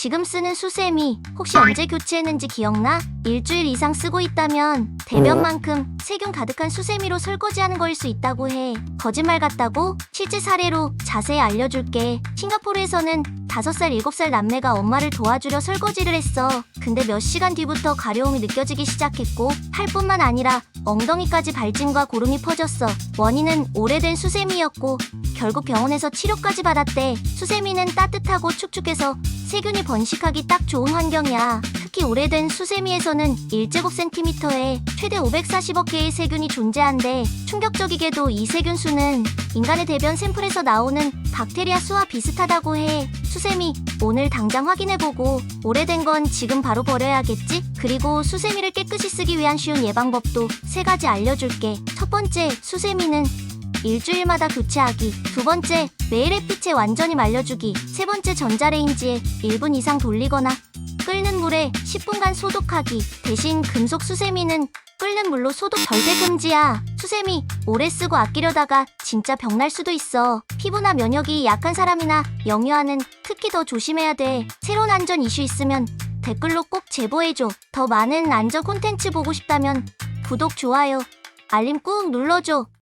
지금 쓰는 수세미 혹시 언제 교체했는지 기억나? 일주일 이상 쓰고 있다면 대변만큼 세균 가득한 수세미로 설거지하는 거일 수 있다고 해. 거짓말 같다고? 실제 사례로 자세히 알려줄게. 싱가포르에서는 5살, 7살 남매가 엄마를 도와주려 설거지를 했어. 근데 몇 시간 뒤부터 가려움이 느껴지기 시작했고 팔뿐만 아니라 엉덩이까지 발진과 고름이 퍼졌어. 원인은 오래된 수세미였고 결국 병원에서 치료까지 받았대. 수세미는 따뜻하고 축축해서 세균이 번식하기 딱 좋은 환경이야. 특히 오래된 수세미에서는 1제곱센티미터에 최대 540억 개의 세균이 존재한대. 충격적이게도 이 세균 수는 인간의 대변 샘플에서 나오는 박테리아 수와 비슷하다고 해. 수세미, 오늘 당장 확인해보고 오래된 건 지금 바로 버려야겠지? 그리고 수세미를 깨끗이 쓰기 위한 쉬운 예방법도 세 가지 알려줄게. 첫 번째, 수세미는 일주일마다 교체하기. 두 번째, 매일 햇빛에 완전히 말려주기. 세 번째, 전자레인지에 1분 이상 돌리거나 끓는 물에 10분간 소독하기. 대신 금속 수세미는 끓는 물로 소독 절대 금지야. 수세미 오래 쓰고 아끼려다가 진짜 병날 수도 있어. 피부나 면역이 약한 사람이나 영유아는 특히 더 조심해야 돼. 새로운 안전 이슈 있으면 댓글로 꼭 제보해줘. 더 많은 안전 콘텐츠 보고 싶다면 구독, 좋아요, 알림 꾹 눌러줘.